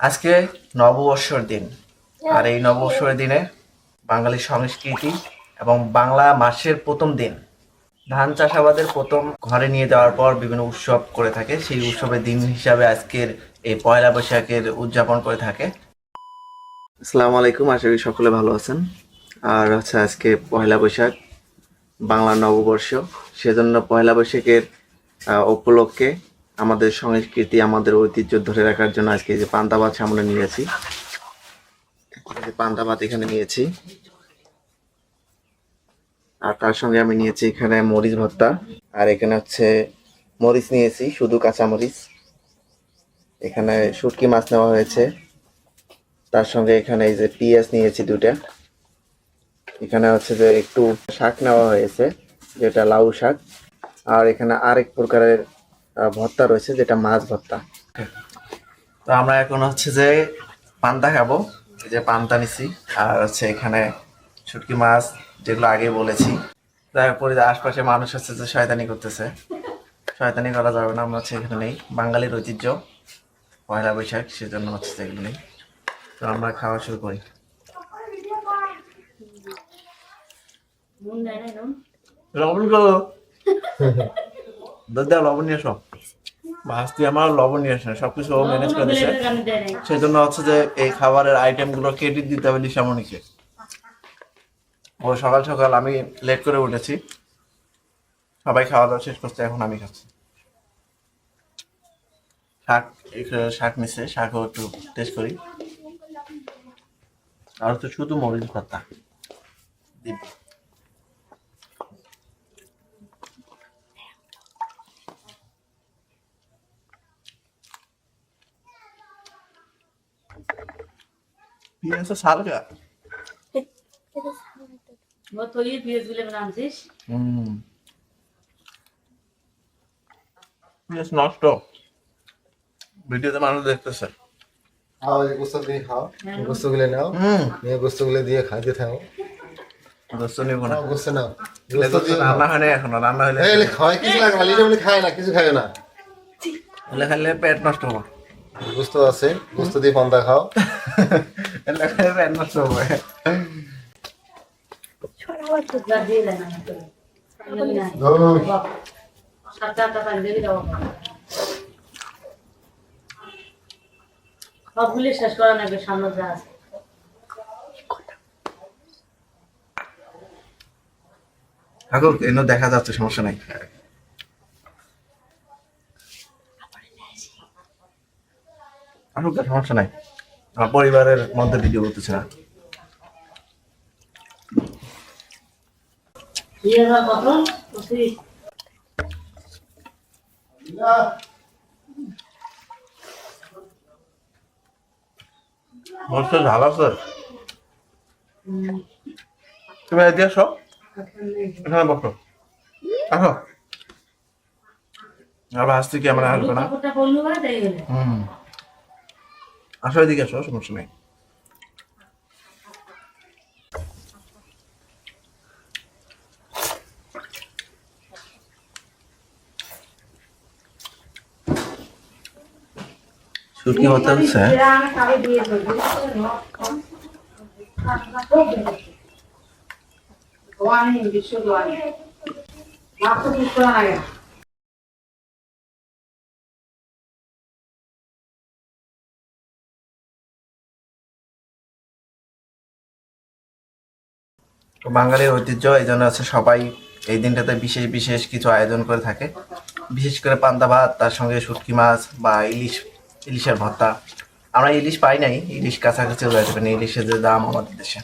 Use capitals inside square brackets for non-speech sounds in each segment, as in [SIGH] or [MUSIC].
আজকে নববর্ষর দিন। আর এই নববর্ষের দিনে বাঙালি সংস্কৃতি এবং বাংলা মাসের প্রথম দিন, ধান চাষাবাদের প্রথম ঘরে নিয়ে যাওয়ার পর বিভিন্ন উৎসব করে থাকে। সেই উৎসবের দিন হিসাবে আজকের এই পয়লা বৈশাখের উদযাপন করে থাকে। আসসালামু আলাইকুম, আশা করি সকলে ভালো আছেন। আর হচ্ছে আজকে পয়লা বৈশাখ বাংলা নববর্ষ। সেজন্য পয়লা বৈশাখের উপলক্ষে আমাদের সংস্কৃতি, আমাদের ঐতিহ্য ধরে রাখার জন্য আজকে যে পান্তা ভাত সামনে নিয়েছি পান্তা ভাত এখানে নিয়েছি। আর তার সঙ্গে আমি নিয়েছি এখানে মরিচ ভর্তা। আর এখানে হচ্ছে মরিচ নিয়েছি, শুধু কাঁচা মরিচ এখানে শুটকি মাছ নেওয়া হয়েছে। তার সঙ্গে এখানে এই যে পিঁয়াজ নিয়েছি দুটা এখানে হচ্ছে যে একটু শাক নেওয়া হয়েছে, যেটা লাউ শাক। আর এখানে আরেক প্রকারের ভর্তা রয়েছে যেটা মাছ ভর্তা। তো আমরা এখন হচ্ছে যে পান্তা খাব। এই যে পান্তা নিছি আর হচ্ছে এখানে শুটকি মাছ যেগুলো আগে বলেছি। তারপরে যে আশপাশে মানুষ হচ্ছে যে শয়তানি করতেছে। শয়তানি করা যাবে না আমরা হচ্ছে এখানে নেই। বাঙালির ঐতিহ্য পয়লা বৈশাখ সেজন্য হচ্ছে যে এগুলো নেই। তো আমরা খাওয়া শুরু করি। লবণ করো। [LAUGHS] দাদা লবণ নিয়ে সব ভাস্তি আমার লবণ নিয়ে আসে সবকিছু ও ম্যানেজ করে দিছে। সেই জন্য হচ্ছে যে এই খাবারের আইটেমগুলো ক্রেডিট দিতে হবে লিসামনিকে ও সকাল সকাল আমি লেট করে উঠেছি। সবাই খাওয়া দাওয়া শেষ করছে এখন আমি খাচ্ছি। শাক শাক নিছে শাকও একটু টেস্ট করি। আর তো শুধু মরিচ ভর্তা Pensa sala, cara. Botou নষ্ট ভিডিওতে মানুষ দেখতেছে খাও নাও দিয়ে না রান্না হয় না খাওয়াই কিছু খায় না কিছু খায় না খাইলে পেট নষ্ট হব গুস্ত আছে গুস্ত দিয়ে পান্তা খাও এলে খাইলে পেট নষ্ট হবে যা দিয়ে দেন না তো না ধুর। সাতটা আটটা পানি দিয়ে দাও সবগুলি শেষ করা নাকি সামনে যা আছে থাকুক এনে দেখা যাচ্ছে, সমস্যা নাই থাকুক সমস্যা নাই আমার পরিবারের মধ্যে ভিডিও করতেছে না। ঝাল আছে তুমি এদিকে আসো। এখানে বসো। আসো। আর আসতে কি আমরা আসবে না? হুম। আসো এদিকে আসো সমস্যা নেই শুটকি হতে হচ্ছে তো বাঙালির ঐতিহ্য এই জন্য আছে সবাই এই দিনটাতে বিশেষ বিশেষ কিছু আয়োজন করে থাকে। বিশেষ করে পান্তা ভাত, তার সঙ্গে শুটকি মাছ বা ইলিশ, ইলিশের ভর্তা। আমরা ইলিশ পাই নাই, ইলিশ কাছাকাছি যাবে না, ইলিশের যে দাম আমাদের দেশে।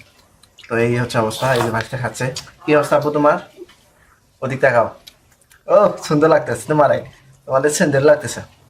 তো এই হচ্ছে অবস্থা, এই যে ভাতটা খাচ্ছে। কি অবস্থা আপু তোমার? ওদিক তাকাও ও, সুন্দর লাগতেছে, তোমার তোমাদের সুন্দর লাগতেছে।